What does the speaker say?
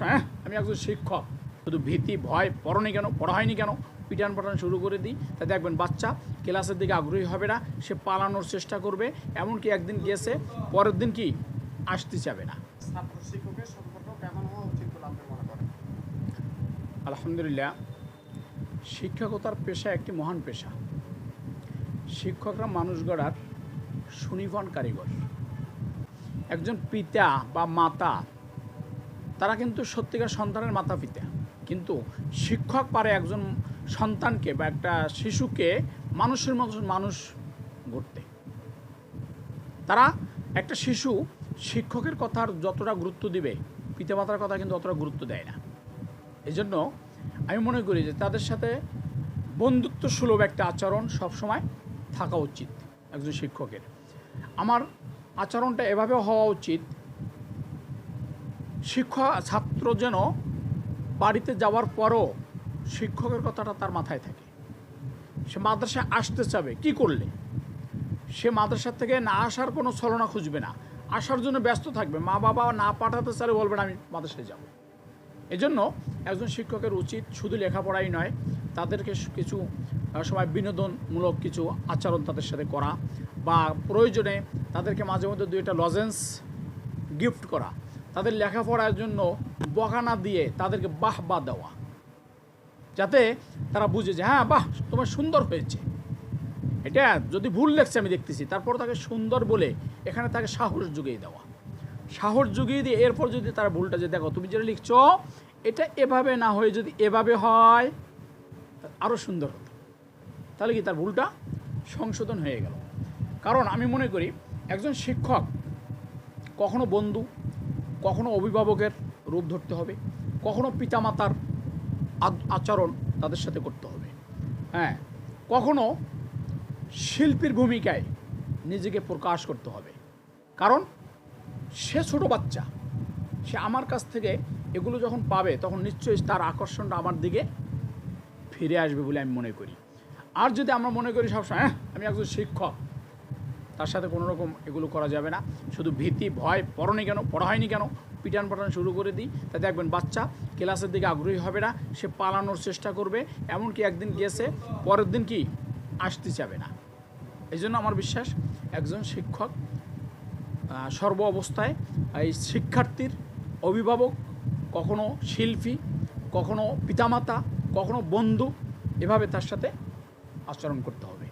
সবসময় হ্যাঁ আমি একজন শিক্ষক। শুধু ভীতি ভয় পড়নি কেন? পড়া হয়নি কেন? পিটান পাটান শুরু করে দিই। তা দেখবেন বাচ্চা ক্লাসের দিকে আগ্রহী হবে না সে পালানোর চেষ্টা করবে। এমনকি একদিন গেছে পরের দিন কি? আসতে চাবে না। আলহামদুলিল্লাহ শিক্ষকতার পেশা একটি মহান পেশা। শিক্ষকরা মানুষ গড়ার সুনির্ভর কারিগর। একজন পিতা বা মাতা তারা কিন্তু সত্যিকার সন্তানের মাতা পিতা কিন্তু শিক্ষক পারে একজন সন্তানকে বা একটা শিশুকে মানুষের মতো মানুষ গড়তে তারা একটা শিশু শিক্ষকের কথার যতটা গুরুত্ব দিবে, পিতামাতার কথা কিন্তু অতটা গুরুত্ব দেয় না। এই জন্য আমি মনে করি যে তাদের সাথে বন্ধুত্ব সুলভ একটা আচরণ সবসময় থাকা উচিত একজন শিক্ষকের। আমার আচরণটা এভাবে হওয়া উচিত শিক্ষক ছাত্র যেন বাড়িতে যাওয়ার পরও শিক্ষকের কথাটা তার মাথায় থাকে। সে মাদ্রাসায় আসতে চাবে, কি করলে? সে মাদ্রাসা থেকে না আসার কোনো ছলনা খুঁজবে না। আসার জন্য ব্যস্ত থাকবে। মা বাবা না পাঠাতে চাইলে না, আমি মাদ্রাসায় যাব। এজন্য একজন শিক্ষকের উচিত শুধু লেখাপড়াই নয়, তাদেরকে কিছু সময় বিনোদনমূলক কিছু আচরণ তাদের সাথে করা বা প্রয়োজনে তাদেরকে মাঝে মধ্যে দুই একটা লজেন্স গিফট করা। তাদের লেখাপড়ার জন্য বকানা দিয়ে তাদেরকে বাহ বা দেওয়া। যাতে তারা বুঝে যে হ্যাঁ বাহ, তোমার সুন্দর হয়েছে। এটা যদি ভুল লেখছে আমি দেখতেছি, তারপর তাকে সুন্দর বলে এখানে তাকে সাহস জুগিয়ে দেওয়া। সাহস জুগিয়ে দিয়ে এরপর যদি তারা ভুলটা যে, দেখো, তুমি যেটা লিখছো, এটা এভাবে না হয়ে যদি এভাবে হয় আরও সুন্দর হতো। তাহলে কি তার ভুলটা সংশোধন হয়ে গেল? কারণ আমি মনে করি, একজন শিক্ষক কখনো বন্ধু কখনো অভিভাবকের রূপ ধরতে হবে, কখনো পিতামাতার আচরণ তাদের সাথে করতে হবে। হ্যাঁ কখনো শিল্পীর ভূমিকায় নিজেকে প্রকাশ করতে হবে। কারণ সে ছোট বাচ্চা, সে আমার কাছ থেকে এগুলো যখন পাবে, তখন নিশ্চয়ই তার আকর্ষণটা আমার দিকে ফিরে আসবে বলে আমি মনে করি। আর যদি আমরা মনে করি সবসময় হ্যাঁ আমি একজন শিক্ষক তার সাথে কোনো রকম এগুলো করা যাবে না। শুধু ভীতি, ভয়, পড়নি কেন? পড়া হয়নি কেন? পিটান পাটান শুরু করে দিই। তা দেখবেন বাচ্চা ক্লাসের দিকে আগ্রহী হবে না, সে পালানোর চেষ্টা করবে, এমনকি একদিন গেছে পরের দিন কি? আসতে চাবে না। এই জন্য আমার বিশ্বাস, একজন শিক্ষক সর্ব অবস্থায় এই শিক্ষার্থীর অভিভাবক, কখনো শিল্পী, কখনো পিতামাতা, কখনো বন্ধু, এভাবে তার সাথে আচরণ করতে হবে।